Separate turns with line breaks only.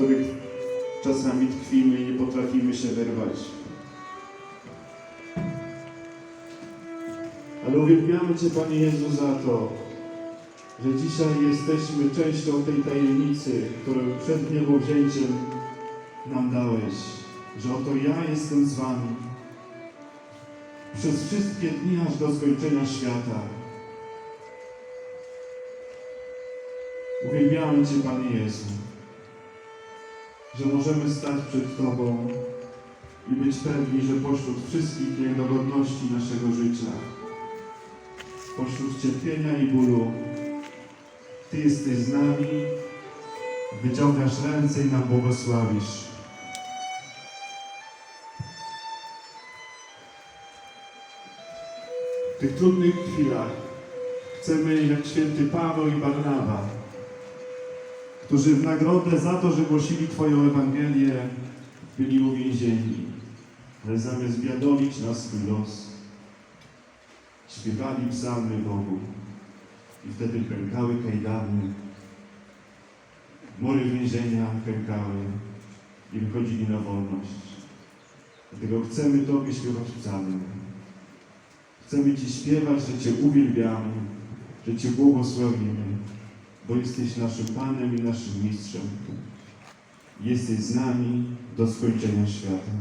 których czasami tkwimy i nie potrafimy się wyrwać. Ale uwielbiamy Cię, Panie Jezu, za to, że dzisiaj jesteśmy częścią tej tajemnicy, którą przed niebowzięciem nam dałeś, że oto ja jestem z Wami przez wszystkie dni aż do skończenia świata. Uwielbiamy Cię, Panie Jezu, że możemy stać przed Tobą i być pewni, że pośród wszystkich niedogodności naszego życia, pośród cierpienia i bólu, Ty jesteś z nami, wyciągasz ręce i nam błogosławisz. W tych trudnych chwilach chcemy, jak święty Paweł i Barnaba, którzy w nagrodę za to, że głosili Twoją Ewangelię, byli uwięzieni, ale zamiast biadowić na swój los, śpiewali psalmy Bogu i wtedy pękały kajdany, mury więzienia pękały i wychodzili na wolność. Dlatego chcemy Tobie śpiewać psalmy. Chcemy Ci śpiewać, że Cię uwielbiamy, że Cię błogosławimy, bo jesteś naszym Panem i naszym Mistrzem. Jesteś z nami do skończenia świata.